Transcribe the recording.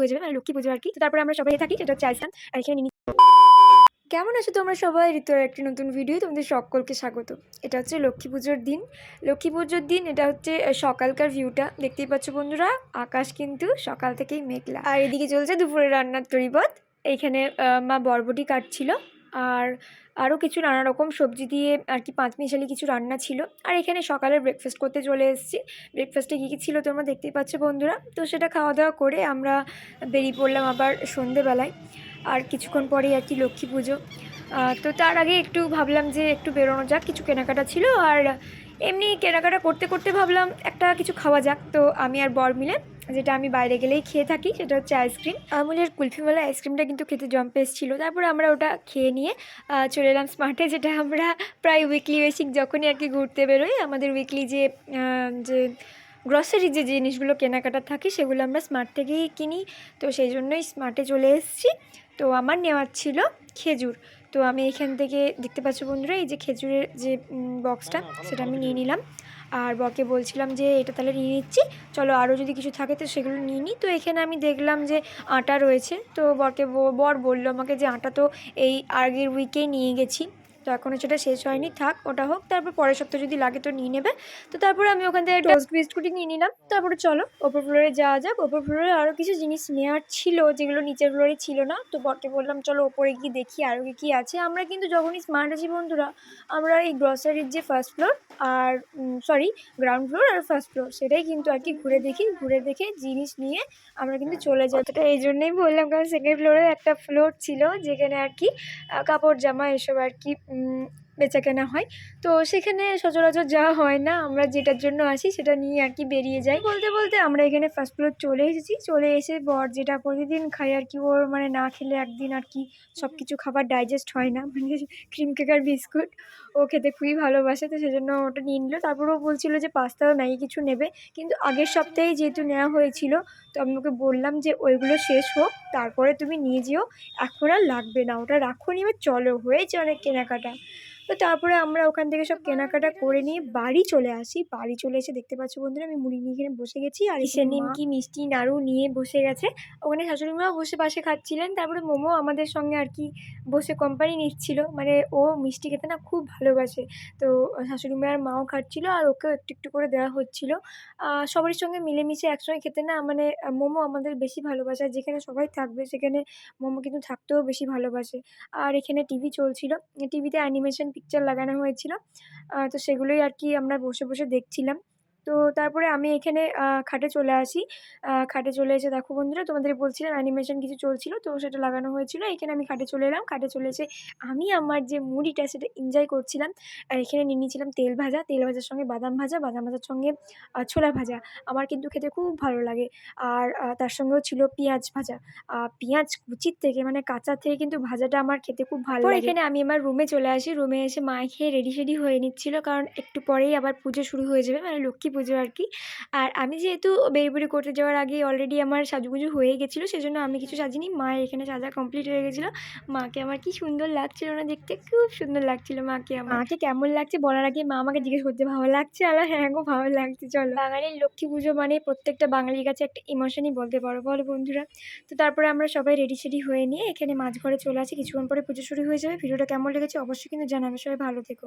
হয়ে যাবে মানে লক্ষ্মী পুজো আর কি। তারপরে আমরা সবাই থাকি, সেটা আইসান। আর এখানে কেমন আছো তোমরা সবাই? ঋতুর একটি নতুন ভিডিও তোমাদের সকলকে স্বাগত। এটা হচ্ছে লক্ষ্মী পুজোর দিন। লক্ষ্মী পুজোর দিন, এটা হচ্ছে সকালকার ভিউটা দেখতেই পাচ্ছ বন্ধুরা, আকাশ কিন্তু সকাল থেকেই মেঘলা। আর এদিকে চলছে দুপুরে রান্নার তরিপথ এইখানে মা বরবটি কাটছিল। আর আরও কিছু নানা রকম সবজি দিয়ে আর কি পাঁচ মিশালি কিছু রান্না ছিল। আর এখানে সকালে ব্রেকফাস্ট করতে চলে এসেছি। ব্রেকফাস্টে কী কী ছিল তোমরা দেখতেই পাচ্ছ বন্ধুরা? তো সেটা খাওয়া দাওয়া করে আমরা বেরিয়ে পড়লাম আবার সন্ধেবেলায়। আর কিছুক্ষণ পরেই আর কি লক্ষ্মী পুজো। তো তার আগে একটু ভাবলাম যে একটু বেরোনো যাক, কিছু কেনাকাটা ছিল। আর এমনি কেনাকাটা করতে করতে ভাবলাম একটা কিছু খাওয়া যাক। তো আমি আর বর মিলে যেটা আমি বাইরে গেলেই খেয়ে থাকি সেটা হচ্ছে আইসক্রিম। আমুলের কুলফিওয়ালা আইসক্রিমটা কিন্তু খেতে জম্পে এসেছিল। তারপরে আমরা ওটা খেয়ে নিয়ে চলে এলাম স্মার্টে যেটা আমরা প্রায় উইকলি বেসিক যখনই আর কি ঘুরতে বেরোই আমাদের উইকলি যে যে গ্রসারি যে জিনিসগুলো কেনাকাটা থাকে সেগুলো আমরা স্মার্ট থেকেই কিনি। তো সেই জন্যই স্মার্টে চলে এসেছি। তো আমার নেওয়ার ছিল খেজুর। তো আমি এখান থেকে দেখতে পাচ্ছ বন্ধুরা এই যে খেজুরের যে বক্সটা সেটা আমি নিয়ে নিলাম। আর বকে বলছিলাম যে, এটা তাহলে নিয়ে নিচ্ছি। চলো আরও যদি কিছু থাকে তো সেগুলো নিয়ে নিই তো এখানে আমি দেখলাম যে, আটা রয়েছে। তো বরকে বর বলল আমাকে যে, আটা তো এই আগের উইকেই নিয়ে গেছি। তো এখনও সেটা শেষ হয়নি থাক ওটা হোক তারপর পরের সপ্তাহ যদি লাগে তো নিয়ে নেবে। তো তারপরে আমি ওখান থেকে টোস্ট বিস্কুটই নিয়ে নিলাম। তারপরে চলো ওপর ফ্লোরে যাওয়া যাক। ওপর ফ্লোরে আরও কিছু জিনিস নেওয়ার ছিল যেগুলো নিচের ফ্লোরে ছিল না। তো বরকে বললাম চলো ওপরে গিয়ে দেখি আরও কি কী আছে। আমরা কিন্তু যখনই স্মার্ট আছি বন্ধুরা আমরা এই গ্রসারির যে ফার্স্ট ফ্লোর আর সরি গ্রাউন্ড ফ্লোর আর ফার্স্ট ফ্লোর সেটাই কিন্তু আর কি ঘুরে দেখি ঘুরে দেখে জিনিস নিয়ে আমরা কিন্তু চলে যাই। তো এই জন্যই বললাম কারণ সেকেন্ড ফ্লোরে একটা ফ্লোর ছিল যেখানে আর কি কাপড় জামা এসব আর কি 嗯 বেচা কেনা হয়। তো সেখানে সচরাচর যাওয়া হয় না, আমরা যেটার জন্য আসি সেটা নিয়ে আর কি বেরিয়ে যাই। বলতে বলতে আমরা এখানে ফার্স্ট ফ্লোর চলে এসেছি। চলে এসে বর যেটা প্রতিদিন খাই আর কি ওর মানে না খেলে একদিন আর কি সব কিছু খাবার ডাইজেস্ট হয় না। মানে ক্রিম কেক আর বিস্কুট ও খেতে খুবই ভালোবাসে, তো সেজন্য ওটা নিয়ে নিল। তারপর ও বলছিল যে পাস্তা বা ম্যাগি কিছু নেবে। কিন্তু আগের সপ্তাহে যেহেতু নেওয়া হয়েছিল, তো আমি ওকে বললাম যে ওইগুলো শেষ হোক, তারপরে তুমি নিয়ে যেও। এখন আর লাগবে না, ওটা রাখো নিয়ে চলো। হয়েছে অনেক কেনাকাটা। তো তারপরে আমরা ওখান থেকে সব কেনাকাটা করে নিয়ে বাড়ি চলে আসি। বাড়ি চলে এসে দেখতে পাচ্ছ বন্ধুরা আমি মুড়ি নিয়ে এখানে বসে গেছি আর এসে নিমকি মিষ্টি নাড়ু নিয়ে বসে গেছে। ওখানে শাশুড়ি মাও বসে পাশে খাচ্ছিলেন তারপরে মোমো আমাদের সঙ্গে আর কি বসে কোম্পানি নিচ্ছিল। মানে ও মিষ্টি খেতে না খুব ভালোবাসে। তো শাশুড়ি মায়ের মাও খাচ্ছিল আর ওকেও একটু একটু করে দেওয়া হচ্ছিল। আহ, সবারই সঙ্গে মিলেমিশে একসঙ্গে খেতে না মানে মোমো আমাদের বেশি ভালোবাসে। আর যেখানে সবাই থাকবে সেখানে মোমো কিন্তু থাকতেও বেশি ভালোবাসে। আর এখানে টিভি চলছিল। টিভিতে অ্যানিমেশন পিকচার লাগানো হয়েছিল। তো সেগুলোই আর কি আমরা বসে বসে দেখছিলাম। তো তারপরে আমি এখানে খাটে চলে আসি। খাটে চলে এসে দেখো বন্ধুরা তোমাদের বলছিলাম অ্যানিমেশন কিছু চলছিল তো সেটা লাগানো হয়েছিল। এখানে আমি খাটে চলে এলাম খাটে চলে এসে আমি আমার যে মুড়িটা সেটা এনজয় করছিলাম। আর এখানে নিয়ে নিয়েছিলাম তেল ভাজা তেল ভাজার সঙ্গে বাদাম ভাজা বাদাম ভাজার সঙ্গে ছোলা ভাজা। আমার কিন্তু খেতে খুব ভালো লাগে। আর তার সঙ্গেও ছিল পেঁয়াজ ভাজা। পেঁয়াজ কুচির থেকে মানে কাঁচা থেকে কিন্তু ভাজাটা আমার খেতে খুব ভালো লাগে। এখানে আমি আমার রুমে চলে আসি। রুমে এসে মা খেয়ে রেডি সেডি হয়ে নিচ্ছিল কারণ একটু পরেই আবার পুজো শুরু হয়ে যাবে মানে লক্ষ্মী পুজো আর কি আর আমি যেহেতু বেরিবেরি করতে যাওয়ার আগে অলরেডি আমার সাজুগুজু হয়ে গেছিল সেজন্য আমি কিছু সাজিনি। মায়ের এখানে সাজা কমপ্লিট হয়ে গেছিল মাকে আমার কি সুন্দর লাগছিল না দেখতে খুব সুন্দর লাগছিল মাকে আমার। মাকে কেমন লাগছে বলার আগে মা আমাকে জিজ্ঞেস করতে ভালো লাগছে? আর হ্যাঁ গো ভালো লাগছে চলো। বাঙালির লক্ষ্মী পুজো মানে প্রত্যেকটা বাঙালির কাছে একটা ইমোশনই বলতে পারো বলো বন্ধুরা। তো তারপরে আমরা সবাই রেডি সেডি হয়ে নিয়ে এখানে মাঝ ঘরে চলে আসি কিছুক্ষণ পরে পুজো শুরু হয়ে যাবে। ভিডিওটা কেমন লেগেছে অবশ্যই কিন্তু জানাবে সবাই ভালো থেকো।